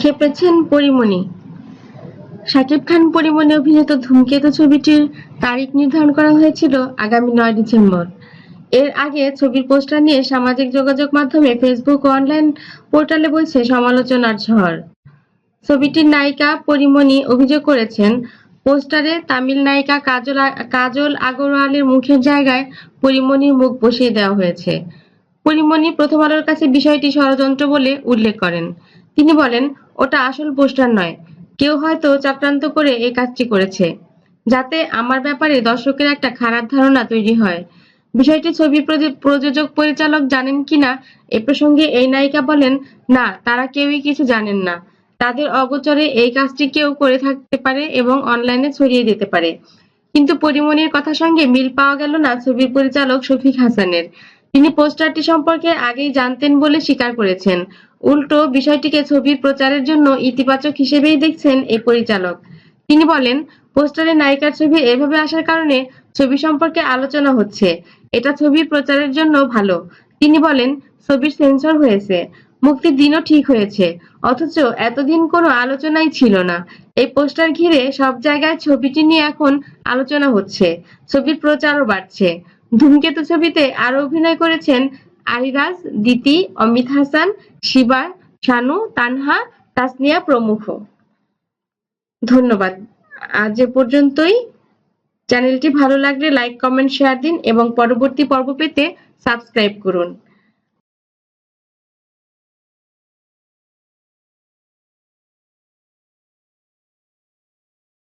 খেপেছেন পরিমণি। শাকিব খান পরিমণি অভিনীত ধূমকেতু ছবিটির তারিখ নির্ধারণ করা হয়েছিল আগামী নয় ডিসেম্বর। এর আগে ছবির পোস্টার নিয়ে সামাজিক যোগাযোগ মাধ্যমে ফেসবুক অনলাইন পোর্টালে বইছে সমালোচনার ঝড়। ছবিটির নায়িকা পরিমণি অভিযোগ করেছেন পোস্টারে তামিল নায়িকা কাজল কাজল আগরওয়ালের মুখের জায়গায় পরিমণির মুখ বসিয়ে দেওয়া হয়েছে। পরিমণি প্রথম আলোর কাছে বিষয়টি ষড়যন্ত্র বলে উল্লেখ করেন। তিনি বলেন, ওটা আসল পোস্টার নয়। কেউ হয়তো চক্রান্ত করে এই কাজটি করেছে। যাতে আমার ব্যাপারে দর্শকের একটা খারাপ ধারণা তৈরি হয়। বিষয়টি ছবি প্রযোজ- প্রযোজক পরিচালক জানেন কিনা? এ প্রসঙ্গে এই নায়িকা বলেন, না, তারা কেউই কিছু জানেন না। তাদের অগোচরে এই কাজটি কেউ করে থাকতে পারে এবং অনলাইনে ছড়িয়ে দিতে পারে। কিন্তু পরিমণির কথা সঙ্গে মিল পাওয়া গেল না ছবির পরিচালক শফিক হাসানের। তিনি পোস্টারটি সম্পর্কে আগেই জানতেন বলে স্বীকার করেছেন। উল্টো বিষয়টিকে ছবির প্রচারের জন্য ইতিবাচক হিসেবেই দেখছেন এই পরিচালক। তিনি বলেন, পোস্টারে নায়িকার ছবি এভাবে আসার কারণে ছবি সম্পর্কে আলোচনা হচ্ছে। এটা ছবির প্রচারের জন্য ভালো। তিনি বলেন, ছবির সেন্সর হয়েছে। মুক্তির দিনও ঠিক হয়েছে। অথচ এতদিন কোনো আলোচনাই ছিল না। এই পোস্টার ঘিরে সব জায়গায় ছবিটি নিয়ে এখন আলোচনা হচ্ছে। ছবির প্রচারও বাড়ছে। ধূমকেতু ছবিতে আরও অভিনয় করেছেন আরিরাজ, দিতি, অমিত হাসান, শিবা, শানু, তানহা, তাসনিয়া প্রমুখ। ধন্যবাদ। আজ এ পর্যন্তই। চ্যানেলটি ভালো লাগলে লাইক, কমেন্ট, শেয়ার দিন এবং পরবর্তী পর্ব পেতে সাবস্ক্রাইব করুন।